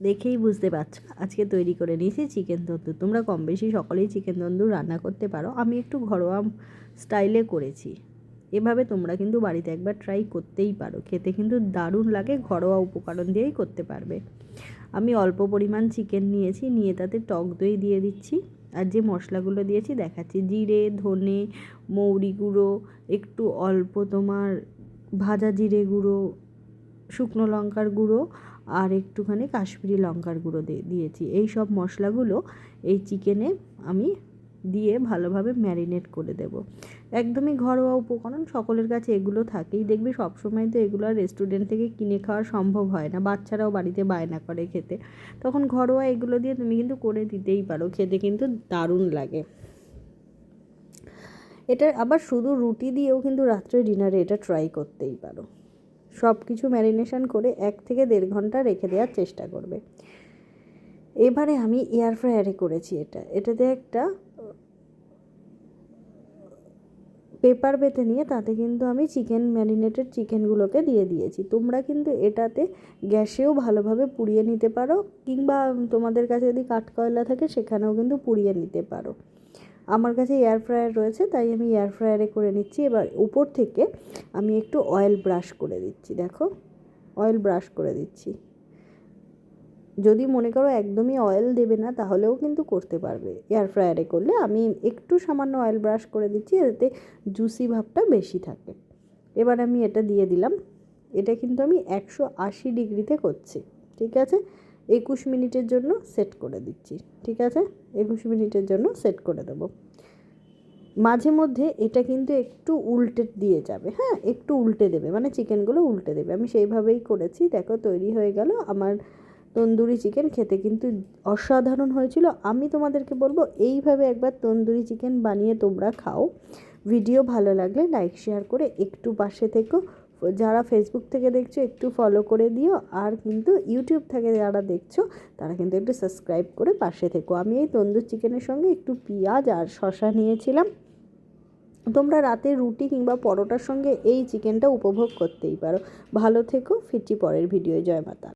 দেখেই বুঝতে পারছ। আজকে তৈরি করে নিয়েছি চিকেন তন্দুর। তোমরা কম বেশি সকলেই চিকেন তন্দুর রান্না করতে পারো। আমি একটু ঘরোয়া স্টাইলে করেছি। এভাবে তোমরা কিন্তু বাড়িতে একবার ট্রাই করতেই পারো। খেতে কিন্তু দারুণ লাগে, ঘরোয়া উপকরণ দিয়েই করতে পারবে। আমি অল্প পরিমাণ চিকেন নিয়েছি, নিয়ে তাতে টক দই দিয়ে দিচ্ছি। আর যে মশলাগুলো দিয়েছি, দেখাচ্ছি। জিরে, ধনে, মৌরি গুঁড়ো, একটু অল্প তোমার ভাজা জিরে গুঁড়ো, শুকনো লঙ্কার গুঁড়ো আর একটুখানি কাশ্মীরি লঙ্কার গুঁড়ো দিয়ে দিয়েছি। এই সব মশলাগুলো এই চিকেনে আমি দিয়ে ভালোভাবে ম্যারিনেট করে দেব। একদমই ঘরোয়া উপকরণ, সকলের কাছে এগুলো থাকেই। দেখবে সবসময় তো এগুলো আর রেস্টুরেন্ট থেকে কিনে খাওয়া সম্ভব হয় না। বাচ্চারাও বাড়িতে বায়না করে খেতে। তখন ঘরোয়া এগুলো দিয়ে তুমি কিন্তু করে দিতেই পারো। খেতে কিন্তু দারুণ লাগে। এটা আবার শুধু রুটি দিয়েও কিন্তু রাত্রে ডিনারে এটা ট্রাই করতেই পারো। সব কিছু ম্যারিনেশন করে এক থেকে দেড় ঘণ্টা রেখে দেওয়ার চেষ্টা করবে। এবারে আমি এয়ার ফ্রায়ারে করেছি এটা। এটাতে একটা পেপার পেতে নিয়ে তাতে কিন্তু আমি চিকেন ম্যারিনেটেড চিকেনগুলোকে দিয়ে দিয়েছি। তোমরা কিন্তু এটাতে গ্যাসেও ভালোভাবে পুড়িয়ে নিতে পারো, কিংবা তোমাদের কাছে যদি কাঠকয়লা থাকে সেখানেও কিন্তু পুড়িয়ে নিতে পারো। আমার কাছে এয়ার ফ্রায়ার রয়েছে, তাই আমি এয়ার ফ্রায়ারে করে নিচ্ছি। এবার উপর থেকে আমি একটু অয়েল ব্রাশ করে দিচ্ছি, দেখো। অয়েল ব্রাশ করে দিচ্ছি। যদি মনে করো একদমই অয়েল দেবে না, তাহলেও কিন্তু করতে পারবে। এয়ার ফ্রায়ারে করলে আমি একটু সামান্য অয়েল ব্রাশ করে দিচ্ছি, এতে জুসি ভাবটা বেশি থাকে। এবার আমি এটা দিয়ে দিলাম। এটা কিন্তু আমি একশো আশি ডিগ্রিতে করছি, ঠিক আছে? একুশ মিনিটের জন্য সেট করে দিচ্ছি, ঠিক আছে? একুশ মিনিটের জন্য সেট করে দেবো। মাঝে মধ্যে এটা কিন্তু একটু উল্টে দিয়ে যাবে হ্যাঁ? একটু উল্টে দেবে মানে চিকেনগুলো উল্টে দেবে। আমি সেইভাবেই করেছি, দেখো তৈরি হয়ে গেল। আমার তন্দুরি চিকেন খেতে কিন্তু অসাধারণ হয়েছিল। আমি তোমাদেরকে বলব, এইভাবে একবার তন্দুরি চিকেন বানিয়ে তোমরা খাও। ভিডিও ভালো লাগলে লাইক, শেয়ার করে একটু পাশে থেকো। যারা ফেসবুক থেকে দেখছ, একটু ফলো করে দিও। আর কিন্তু ইউটিউব থেকে যারা দেখছ, তারা কিন্তু একটু সাবস্ক্রাইব করে পাশে থেকো। আমি এই তন্দুর চিকেনের সঙ্গে একটু পেঁয়াজ আর শশা নিয়েছিলাম। তোমরা রাতে রুটি কিংবা পরোটার সঙ্গে এই চিকেনটা উপভোগ করতেই পারো। ভালো থেকো, ফিরছি পরের ভিডিও জয় মাতা।